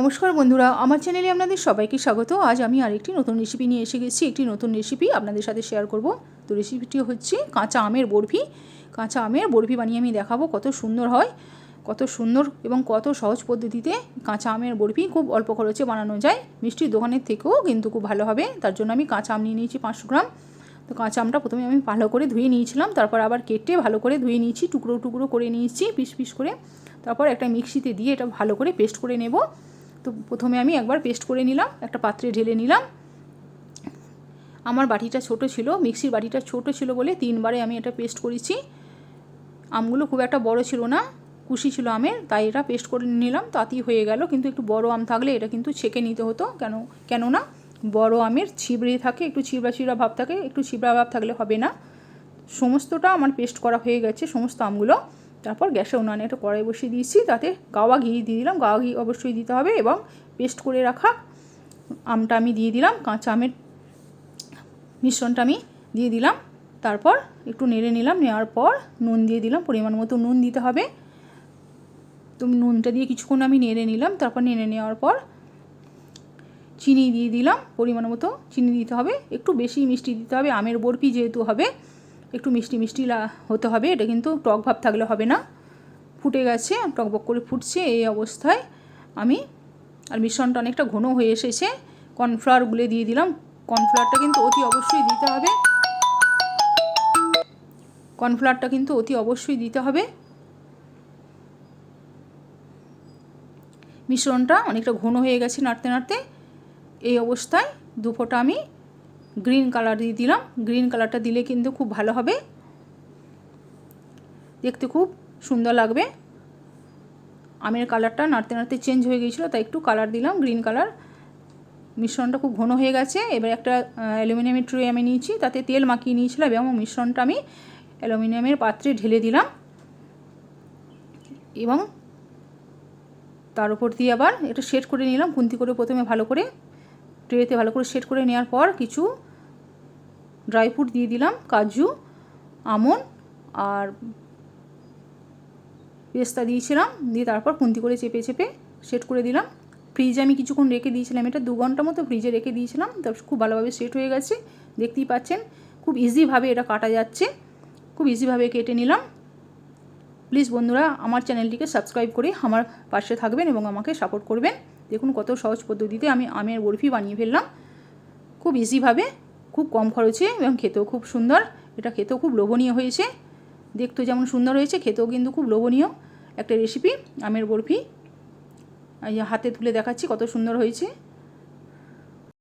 নমস্কার বন্ধুরা, আমার চ্যানেলে আপনাদের সবাইকে স্বাগত। আজ আমি আরেকটি নতুন রেসিপি নিয়ে এসে গেছি। একটি নতুন রেসিপি আপনাদের সাথে শেয়ার করব। তো রেসিপিটি হচ্ছে কাঁচা আমের বরফি। কাঁচা আমের বরফি বানিয়ে আমি দেখাবো কত সুন্দর হয়, কত সুন্দর এবং কত সহজ পদ্ধতিতে কাঁচা আমের বরফি খুব অল্প খরচে বানানো যায়। মিষ্টির দোকানের থেকেও কিন্তু খুব ভালো হবে। তার জন্য আমি কাঁচা আম নিয়ে নিয়েছি পাঁচশো গ্রাম। তো কাঁচা আমটা প্রথমে আমি ভালো করে ধুয়ে নিয়েছিলাম। তারপর আবার কেটে ভালো করে ধুয়ে নিয়েছি, টুকরো টুকরো করে নিয়েছি, পিস পিস করে। তারপর একটা মিক্সিতে দিয়ে এটা ভালো করে পেস্ট করে নেব। তো প্রথমে আমি একবার পেস্ট করে নিলাম, একটা পাত্রে ঢেলে নিলাম। আমার বাটিটা ছোট ছিল, মিক্সির বাটিটা ছোট ছিল বলে তিনবারে আমি এটা পেস্ট করেছি। আমগুলো খুব একটা বড় ছিল না, কুশি ছিল আমের, তাই এটা পেস্ট করে নিলাম, তাতেই হয়ে গেল। কিন্তু একটু বড় আম থাকলে এটা কিন্তু ছেঁকে নিতে হতো, কেন, কেননা বড় আমের ছিবড়ে থাকে, একটু ছিবড়া ছিবড়া ভাব থাকে, একটু ছিবড়া ভাব থাকলে হবে না। সমস্তটা আমার পেস্ট করা হয়ে গেছে, সমস্ত আমগুলো। তারপর গ্যাসে উনানে একটা কড়াই বসিয়ে দিয়েছি, তাতে গাওয়া ঘি দিয়ে দিলাম। গাওয়া ঘি অবশ্যই দিতে হবে এবং পেস্ট করে রাখা আমটা আমি দিয়ে দিলাম, কাঁচা আমের মিশ্রণটা আমি দিয়ে দিলাম। তারপর একটু নেড়ে নিলাম, নেওয়ার পর নুন দিয়ে দিলাম, পরিমাণ মতো নুন দিতে হবে। তো নুনটা দিয়ে কিছুক্ষণ আমি নেড়ে নিলাম, তারপর নেড়ে নেওয়ার পর চিনি দিয়ে দিলাম, পরিমাণ মতো চিনি দিতে হবে। একটু বেশি মিষ্টি দিতে হবে, আমের বরফি যেহেতু হবে একটু মিষ্টি মিষ্টি হতে হবে, এটা কিন্তু টক ভাব থাকলে হবে না। ফুটে গেছে টকবক করে ফুটছে এই অবস্থায়। আমি আর মিশ্রণটা অনেকটা ঘন হয়ে এসেছে কর্নফ্লাওয়ার গুলে দিয়ে দিলাম। কর্নফ্লাওয়ারটা কিন্তু অতি অবশ্যই দিতে হবে। কর্নফ্লাওয়ারটা কিন্তু অতি অবশ্যই দিতে হবে। মিশ্রণটা অনেকটা ঘন হয়ে গেছে নাড়তে নাড়তে। এই অবস্থায় দু ফোঁটা আমি গ্রিন কালার দিয়ে দিলাম। গ্রিন কালারটা দিলে কিন্তু খুব ভালো হবে। দেখতে খুব সুন্দর লাগবে। আমের কালারটা নাড়তে নাড়তে চেঞ্জ হয়ে গিয়েছিল, তাই একটু কালার দিলাম গ্রিন কালার মিশ্রণটা খুব ঘন হয়ে গেছে। এবার একটা অ্যালুমিনিয়ামের ট্রে আমি নিয়েছি, তাতে তেল মাখিয়ে নিয়েছিলাম এবং মিশ্রণটা আমি অ্যালুমিনিয়ামের পাত্রে ঢেলে দিলাম। এবং তার উপর দিয়ে আবার এটা সেট করে নিলাম কুন্তি করে প্রথমে ভালো করে। ট্রেতে ভালো করে সেট করে নেওয়ার পর কিছু ড্রাই ফ্রুট দিয়ে দিলাম, কাজু আমন্ড আর পেস্তা দিয়েছিলাম, দিয়ে তারপর কুন্তি করে চেপে চেপে সেট করে দিলাম। ফ্রিজে আমি কিছুক্ষণ রেখে দিয়েছিলাম এটা, দু ঘণ্টা মতো ফ্রিজে রেখে দিয়েছিলাম তারপর খুব ভালোভাবে সেট হয়ে গেছে, দেখতেই পাচ্ছেন। খুব ইজিভাবে এটা কাটা যাচ্ছে, খুব ইজিভাবে কেটে নিলাম। প্লিজ বন্ধুরা, আমার চ্যানেলটিকে সাবস্ক্রাইব করে আমার পাশে থাকবেন এবং আমাকে সাপোর্ট করবেন। দেখুন কত সহজ পদ্ধতিতে আমি আমের বরফি বানিয়ে ফেললাম। খুব ইজিভাবে খুব কম খরচে এবং খেতেও খুব সুন্দর। এটা খেতেও খুব লোভনীয় হয়েছে। দেখতেও যেমন সুন্দর হয়েছে, খেতেও কিন্তু খুব লোভনীয় একটা রেসিপি আমের বরফি। হাতে তুলে দেখাচ্ছি কত সুন্দর হয়েছে।